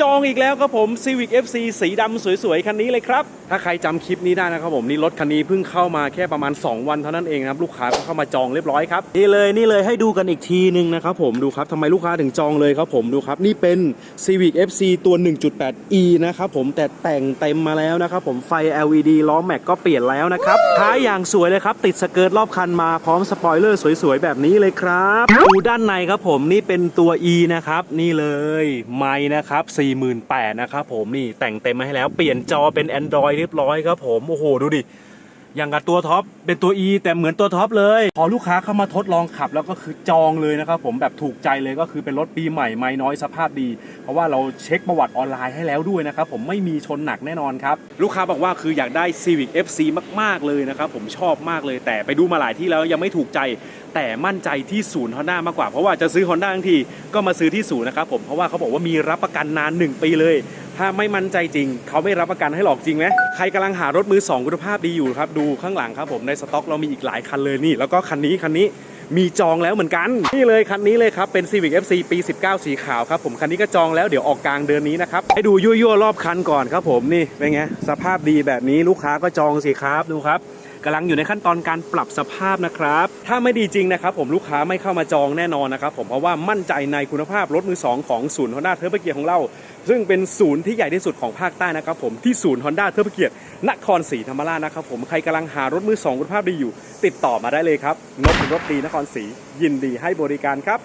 จองอีกแล้วครับผม Civic FC สีดำสวยๆ คันนี้เลยครับ ถ้าใครจำคลิปนี้ได้นะครับผม นี่รถคันนี้เพิ่งเข้ามาแค่ประมาณ 2 วันเท่านั้นเองนะครับ ลูกค้าก็เข้ามาจองเรียบร้อยครับ นี่เลยนี่เลยให้ดูกันอีกทีนึงนะครับผมดูครับทำไมลูกค้าถึงจองเลยครับผมดูครับ นี่เป็น Civic FC ตัว 1.8e นะครับผมแต่แต่งเต็มมาแล้วนะครับผมไฟ LED ล้อแม็กก็เปลี่ยนแล้วนะครับท้ายอย่างสวยเลยครับติดสเกิร์ตรอบคันมาพร้อมสปอยเลอร์สวยๆแบบนี้เลยครับดูด้านในครับผมนี่เป็นตัว E นะครับนี่เลยไม้นะครับ48,000นะครับผมนี่แต่งเต็มมาให้แล้วเปลี่ยนจอเป็น Android เรียบร้อยครับผมโอ้โหดูดิ อย่างกับตัวท็อปเป็นตัว E แต่เหมือนตัวท็อปเลย พอลูกค้าเข้ามาทดลองขับ แล้วก็คือจองเลยนะครับผมแบบถูกใจเลยก็คือเป็นรถปีใหม่ไม่น้อยสภาพดี เพราะว่าเราเช็คประวัติออนไลน์ให้แล้วด้วยนะครับผมไม่มีชนหนักแน่นอนครับลูกค้าบอกว่าคืออยากได้ Civic FC มากๆเลยนะครับผมชอบมากเลยแต่ไปดูมาหลายที่แล้วยังไม่ถูกใจ แต่มั่นใจที่ศูนย์ฮอนด้ามากกว่าเพราะว่าจะซื้อฮอนด้าทั้งทีก็มาซื้อที่ศูนย์นะครับผมเพราะว่าเขาบอกว่ามีรับประกันนาน 1 ปีเลย ถ้าไม่มั่นใจจริง เขาไม่รับประกันให้หรอกจริงไหมใครกำลังหารถมือสองคุณภาพดีอยู่ครับ ดูข้างหลังครับผมในสต็อกเรามีอีกหลายคันเลยนี่ แล้วก็คันนี้คันนี้มีจองแล้วเหมือนกัน นี่เลยคันนี้เลยครับเป็น Civic FC ปี 19 สีขาวครับผมคันนี้ก็จองแล้วเดี๋ยวออกกลางเดือนนี้นะครับ ให้ดูยั่วๆรอบคันก่อนครับผมนี่เป็นไงสภาพดีแบบนี้ลูกค้าก็จองสิครับดูครับ กำลังอยู่ในขั้นตอนการปรับสภาพนะครับ ถ้าไม่ดีจริงนะครับผมลูกค้าไม่เข้ามาจองแน่นอนนะครับผมเพราะว่ามั่นใจในคุณภาพรถมือ 2 ของศูนย์ฮอนด้าเทอร์เบเกียของเรา ซึ่งเป็นศูนย์ที่ใหญ่ที่สุดของภาคใต้นะครับผมที่ศูนย์ฮอนด้าเทอร์เบเกียนครศรีธรรมราชนะครับผมใครกำลังหารถมือ 2 คุณภาพดีอยู่ ติดต่อมาได้เลยครับนบรถดีนครศรียินดีให้บริการครับ